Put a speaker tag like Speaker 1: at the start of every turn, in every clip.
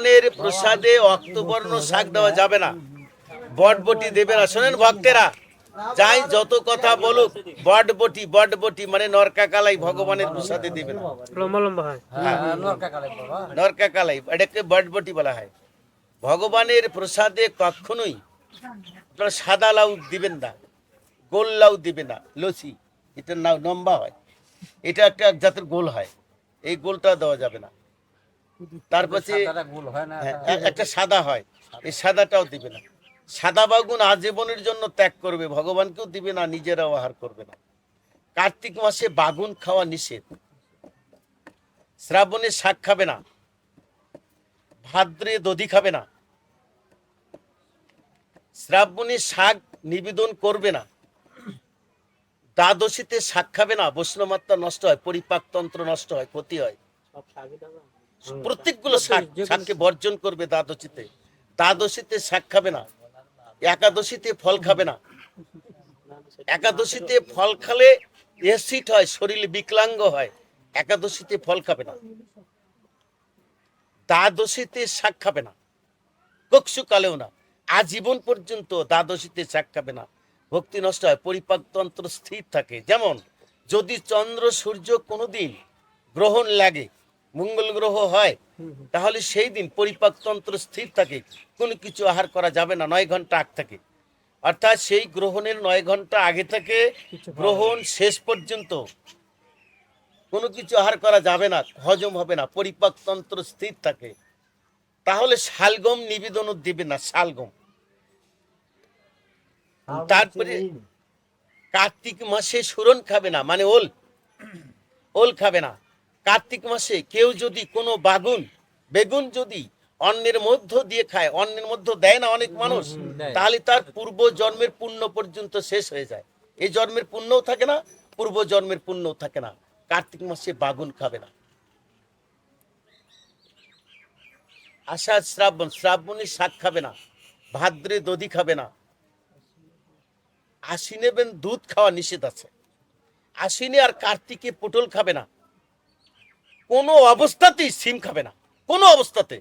Speaker 1: ভগবানের প্রসাদে অক্তবর্ণ শাক দেওয়া যাবে না। বটবটি দেবে না। শোনেন ভক্তেরা যাই যত কথা বলুক বটবটি বটবটি মানে নরকা কালাই ভগবানের প্রসাদে দেবে না।
Speaker 2: লম্বা লম্বা হয়।
Speaker 1: নরকা কালাই এটাকে বটবটি বলা হয়। ভগবানের প্রসাদে কখনোই আপনারা সাদা লাউ দিবেন না গোল লাউ দিবেন না। লসি এটার নাম লম্বা হয়। এটা একটা এক জাতের গোল হয়। এই গোলটা দেওয়া যাবে না। তারপরে হ্যাঁ, একটা সাদা হয়। এই সাদাটাও দিবে না। সাদা বাগুন আজীবনের জন্য ত্যাগ করবে ভগবানকেও দিবে না নিজেরাও আহার করবে না। কার্তিক মাসে বাগুন খাওয়া নিষেধ। শ্রাবণে শাক খাবে না। ভাদ্রে দধি খাবে না। শ্রাবণে শাক নিবেদন করবে না। দ্বাদশীতে শাক খাবে না। বৈষ্ণমাত্রা নষ্ট হয় পরিপাকতন্ত্র নষ্ট হয় ক্ষতি হয়। প্রত্যেকগুলো শাক শাককে বর্জন করবে দ্বাদশীতে। দ্বাদশীতে শাক খাবে না। একাদশীতে ফল খাবে না। একাদশীতে ফল খালে অ্যাসিড হয় শরীরে বিকলাঙ্গ হয়। একাদশীতে ফল খাবে না। দ্বাদশীতে শাক খাবে না। কক্ষু কালেও না। আজীবন পর্যন্ত দ্বাদশীতে শাক খাবে না। ভক্তি নষ্ট হয় পরিপাকতন্ত্র স্থির থাকে। যেমন যদি চন্দ্র সূর্য কোনোদিন গ্রহণ লাগে মঙ্গল গ্রহ হয় তাহলে সেই দিন পরিপাকতন্ত্র স্থির থাকে কোনো কিছু আহার করা যাবে না নয় ঘণ্টা আগ থাকে। অর্থাৎ সেই গ্রহণের নয় ঘণ্টা আগে থেকে গ্রহণ শেষ পর্যন্ত। কোনো কিছু আহার করা যাবে না হজম হবে না পরিপাকতন্ত্র স্থির থাকে। তাহলে শালগম নিবেদনও দিবে না শালগম। তারপরে কার্তিক মাসে সুরন খাবে না মানে ওল। ওল খাবে না। কার্তিক মাসে কেউ যদি কোনো বাগুন বেগুন যদি অন্যের মধ্য দিয়ে খায় অন্যের মধ্য দেয় না অনেক মানুষ তাহলে তার পূর্ব জন্মের পুণ্য পর্যন্ত শেষ হয়ে যায়। এই জন্মের পুণ্যও থাকে না পূর্ব জন্মের পুণ্যও থাকে না। কার্তিক মাসে বাগুন খাবে না। আষাঢ় শ্রাবণ শ্রাবণী শাক খাবে না ভাদ্রে দধি খাবে না। আশ্বিনে বেন দুধ খাওয়া নিষেধ আছে। আশ্বিনে আর কার্তিকে পটল খাবে না। কোনো অবস্থাতেই সিম খাবে না। কোনো অবস্থাতে।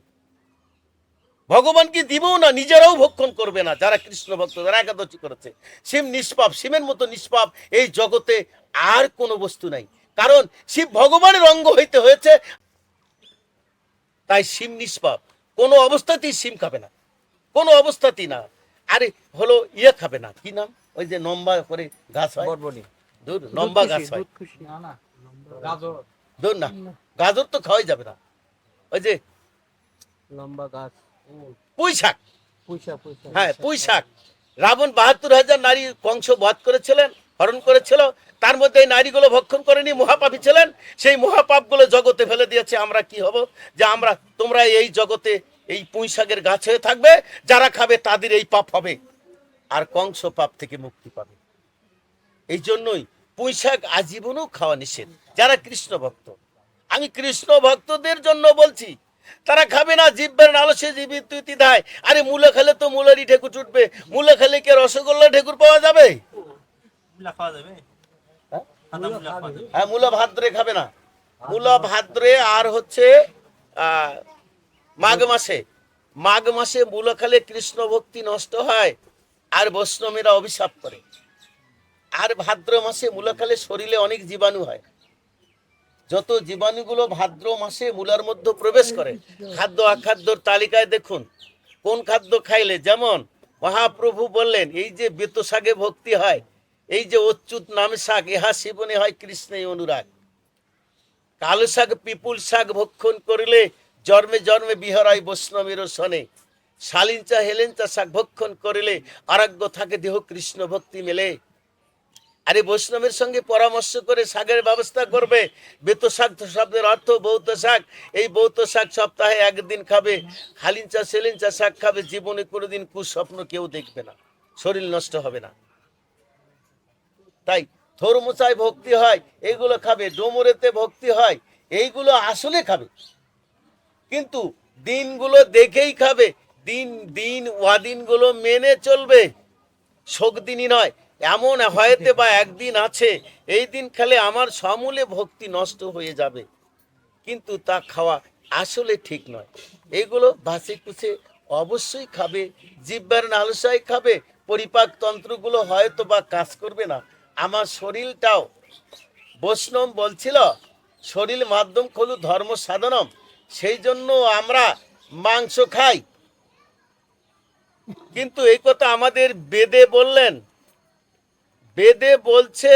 Speaker 1: ভগবানকে দিবও না নিজেরাও ভক্ষণ করবে না যারা কৃষ্ণ ভক্ত যারা একাদশী করেছে। সিম নিষ্পাপ সিমের মতো নিষ্পাপ এই জগতে আর কোনো বস্তু নাই। কারণ শিব ভগবানের অঙ্গ হইতে হয়েছে। তাই সিম নিষ্পাপ। কোনো অবস্থাতেই সিম খাবে না। কোনো অবস্থাতেই না। আরে হলো ইয়ে খাবে না। কি নাম? ওই যে লম্বা করে গাছ হয়। দূর লম্বা গাছ হয়।
Speaker 2: দুধ
Speaker 1: দূর না গাজর তো খাওয়াই যাবে না। ওই যে
Speaker 2: লম্বা গাছ।
Speaker 1: পুঁই শাক হ্যাঁ পুঁই শাক রাবণ বাহাত্তর হাজার নারী কংস বধ করেছিলেন হরণ করেছিল। তার মধ্যে এই নারীগুলো ভক্ষণ করেনি মহাপাপী ছিলেন। সেই মহাপাপগুলো জগতে ফেলে দিয়েছে আমরা কি হব? যে আমরা তোমরা এই জগতে এই পুঁই শাকের গাছ হয়ে থাকবে যারা খাবে তাদের এই পাপ হবে। আর কংস পাপ থেকে মুক্তি পাবে। এই জন্যই পুঁই শাক আজীবনও খাওয়া নিষেধ। যারা কৃষ্ণ ভক্ত। আমি কৃষ্ণ ভক্তদের জন্য বলছি তারা খাবে না জিব্বের নালসে জীবিত তুই ধায়। আরে মূলে খেলে তো মূলেরই ঢেকুর উঠবে মূলে খেলে কি রসগোল্লা ঢেকুর পাওয়া যাবে? হ্যাঁ? মূলা ভাদ্রে খাবে না। মূলা ভাদ্রে আর হচ্ছে মাঘ মাসে। মাঘ মাসে মূলা খেলে কৃষ্ণ ভক্তি নষ্ট হয়। আর বৈষ্ণবীরা অভিশাপ করে। আর ভাদ্র মাসে মূলা খেলে শরীরে অনেক জীবাণু হয়। যত জীবাণুগুলো ভাদ্র মাসে মূলার মধ্যে প্রবেশ করে, খাদ্য আখাদ্যর তালিকায় দেখুন, কোন খাদ্য খাইলে যেমন মহাপ্রভু বললেন, এই যে বেত শাকে ভক্তি হয়, এই যে অচ্যুত নাম শাক, ইহা শিবনে হয় কৃষ্ণের অনুরাগ। কালো শাক, পিপুল শাক ভক্ষণ করিলে জন্মে জন্মে বিহরায় বৈষ্ণবের সনে। শালিঞ্চা হেলেঞ্চা শাক ভক্ষণ করিলে আরোগ্য থাকে দেহ কৃষ্ণ ভক্তি মেলে। আরে বৈষ্ণবের সঙ্গে পরামর্শ করে শাকের ব্যবস্থা করবে। বেত শাক শব্দের অর্থ বৌত শাক। এই বৌত শাক সপ্তাহে একদিন খাবে হালিঞ্চা সেলিঞ্চা শাক খাবে, জীবনে কোনোদিন কুস্বপ্ন কেউ দেখবে না। শরীর নষ্ট হবে না। তাই ধর্মচায় ভক্তি হয় এইগুলো খাবে, ডোমরেতে ভক্তি হয়, এইগুলো আসলে খাবে। কিন্তু দিনগুলো দেখেই খাবে, দিন দিন, ওয়াদিনগুলো মেনে চলবে। শোক দিনই নয় এমন হয়তে বা একদিন আছে, এই দিন খেলে আমার সমূলে ভক্তি নষ্ট হয়ে যাবে। কিন্তু তা খাওয়া আসলে ঠিক নয়। এগুলো ভাসে কুচে অবশ্যই খাবে, জিব্বার নালসাই খাবে, পরিপাক তন্ত্রগুলো হয়তো বা কাজ করবে না। আমার শরীরটাও, বৈষ্ণব বলছিল, শরীর মাধ্যম খলু ধর্ম সাধনম, সেই জন্য আমরা মাংস খাই। কিন্তু এই কথা আমাদের বেদে বললেন বেদে বলছে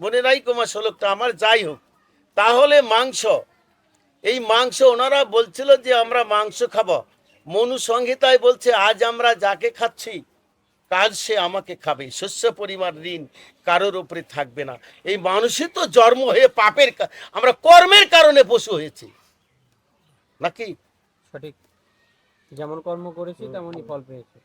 Speaker 1: মনে নাই কুমার শ্লোকটা, আমার যাই হোক। তাহলে মাংস, এই মাংস ওনারা বলছিল যে আমরা মাংস খাব। মনু সংহিতায় বলছে, আজ আমরা যাকে খাচ্ছি, কাল সে আমাকে খাবে। শস্য পরিমাণ ঋণ কারোর উপরে থাকবে না। এই মানুষই তো জন্ম হয়ে পাপের আমরা কর্মের কারণে পশু হয়েছি। নাকি?
Speaker 2: সঠিক। যেমন কর্ম করেছি, তেমনই ফল পেয়েছি।